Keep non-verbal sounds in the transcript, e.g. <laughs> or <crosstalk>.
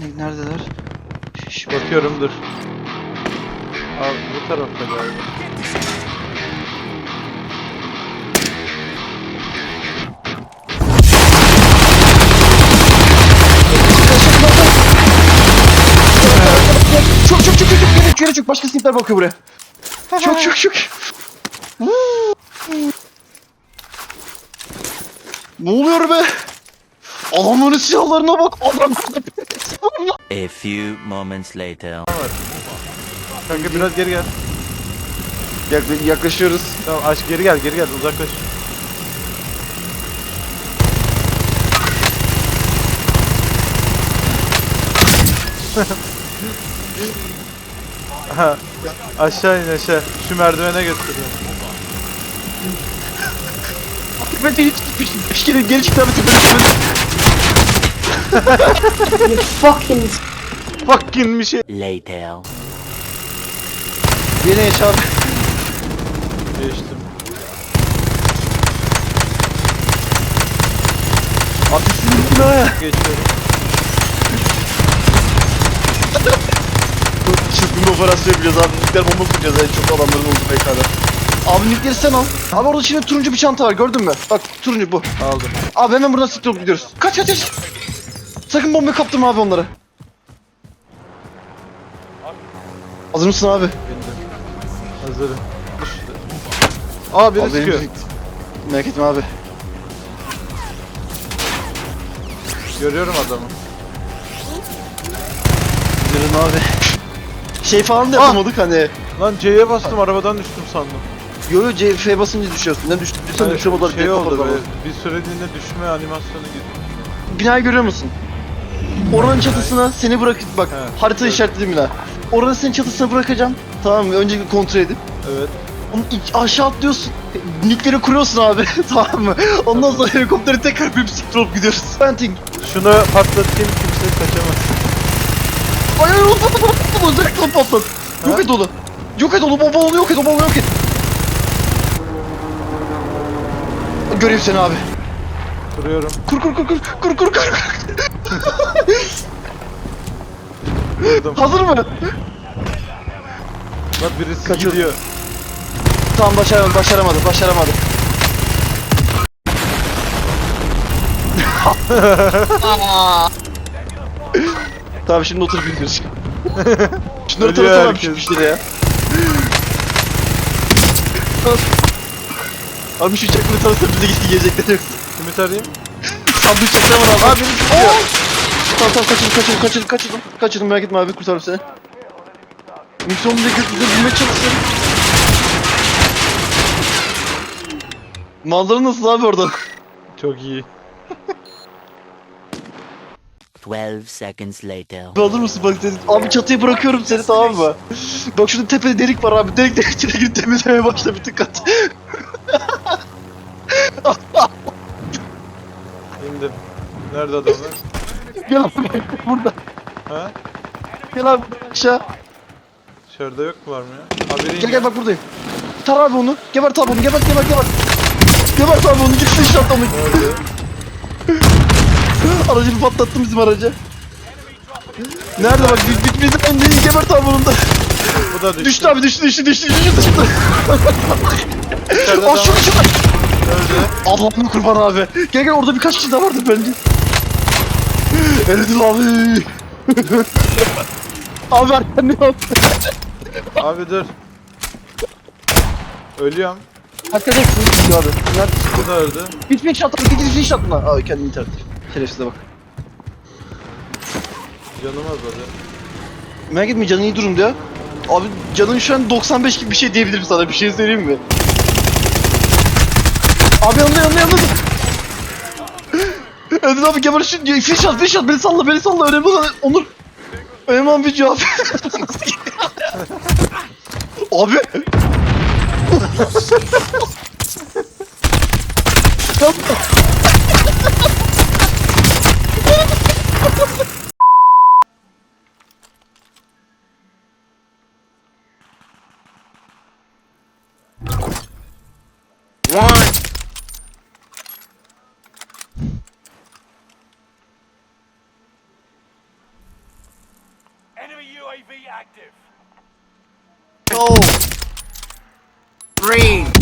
Ne- Neredeler? Şş, Bakıyorum dur. Abi bu tarafta galiba. Çok çok çok çok çok geri geri çok başka snipler bakıyor buraya. Çok çok çok. ne oluyor be? Adamların silahlarına bak. Adam A few moments later. Kanka biraz geri gel. Yak- yaklaşıyoruz. Tamam aç geri gel geri gel uzaklaş. Ha, aşağı in aşağı. Şu merdivene götürüyor. Ben de hiç gitmiştim. Hiç geri, çıktı abi. You fucking Fucking bir şey. Later. Yine yaşar. Geçtim. Ateşsin gittin ha ya. Geçiyorum. Çılgın operasyon yapacağız abi. Nükleer bomba kuracağız en çok adamların olduğu mekana. Abi nükleeri sen al. Abi orada şimdi turuncu bir çanta var gördün mü? Bak turuncu bu. Aldım. Abi hemen buradan siktir gidiyoruz. Kaç kaç kaç. Sakın bombayı kaptırma abi onlara. Hazır mısın abi? Hazırım. Aa biri Abi benim sıkıyor. Merak etme abi. Görüyorum adamı. Gidelim abi. Şey falan da yapamadık hani. Lan C'ye bastım arabadan düştüm sandım. Yo yo C, F basınca düşüyorsun. Ne düştü? Düşsen Hani düşüyorlar. şey oldu böyle bir süreliğine düşme animasyonu gibi. Binayı görüyor musun? Oranın çatısına seni bırak bak He, harita evet. işaretledim bina. Oranın senin çatısına bırakacağım. Tamam mı? Önce bir kontrol edip. Evet. Onu ilk aşağı atlıyorsun. Nickleri kuruyorsun abi. <laughs> tamam mı? Ondan sonra helikopteri tekrar bir siktir olup gidiyoruz. Venting. Şunu patlatayım kimse kaçamaz. Ay ay patlat patlat patlat. Özellikle patlat. Yok et onu. Yok et onu. Baba onu yok et. Baba onu yok et. Göreyim seni abi. Kuruyorum. Kur kur kur kur kur kur kur. Vurdum. Hazır mı? Bak birisi Kaçıyor. gidiyor. Tamam başaramadı, başaramadı, başaramadı. <laughs> tamam şimdi oturup gidiyoruz. <laughs> Şunları Ölüyor tanıtamam herkes. ya. Abi şu uçakları tanıtsa bize gidip yiyecekler yok. Kimi tarayayım? Sandviç uçakları var abi. Abi beni tutuyor. Tamam tamam kaçırdım kaçırdım kaçırdım kaçırdım. Kaçırdım merak etme abi kurtarırım seni. Mikson'u da götürüp bilmeye çalışıyorum. Manzara nasıl abi orada? <laughs> Çok iyi. 12 seconds later. Hazır mısın bak dedim. Abi çatıya bırakıyorum seni tamam mı? Bak şurada tepede delik var abi. Delik delik içine girip temizlemeye başla bütün kat. <laughs> <laughs> İndim. Nerede adamlar? Gel abi burada. Ha? Gel abi aşağı. Dışarıda yok mu var mı ya? Haberi Gel gel bak buradayım. Tar abi onu. Gebert abi onu. Gebert gebert gebert. Gebert abi onu. Gitsin işte. Nerede? <laughs> Aracını patlattım bizim aracı. Nerede bak bit ben değil gebert abi onu da. Bu da düştü. Düştü abi düştü düştü düştü düştü düştü. İçeride Aa Allah'ım kurban abi. Gel gel orada birkaç kişi daha vardı bence. Eridil abi. <laughs> abi arkan ne yaptı? Abi dur. Ölüyorum. Arkadaşlar kızı abi. Nerede? Bu da öldü. Şatla? Git hiç mi şatla? Abi kendini etti. Şerefsize bak. Canım azaldı. Merak etme canın iyi durumda ya. Abi canın şu an 95 gibi bir şey diyebilirim sana. Bir şey söyleyeyim mi? Abi yanımda yanımda yanımda. Ödün abi kemer şu fiş at fiş at beni salla beni salla önemli olan Onur. Önemli olan video <laughs> abi. abi. <laughs> Yapma. UAV active. Go. Green.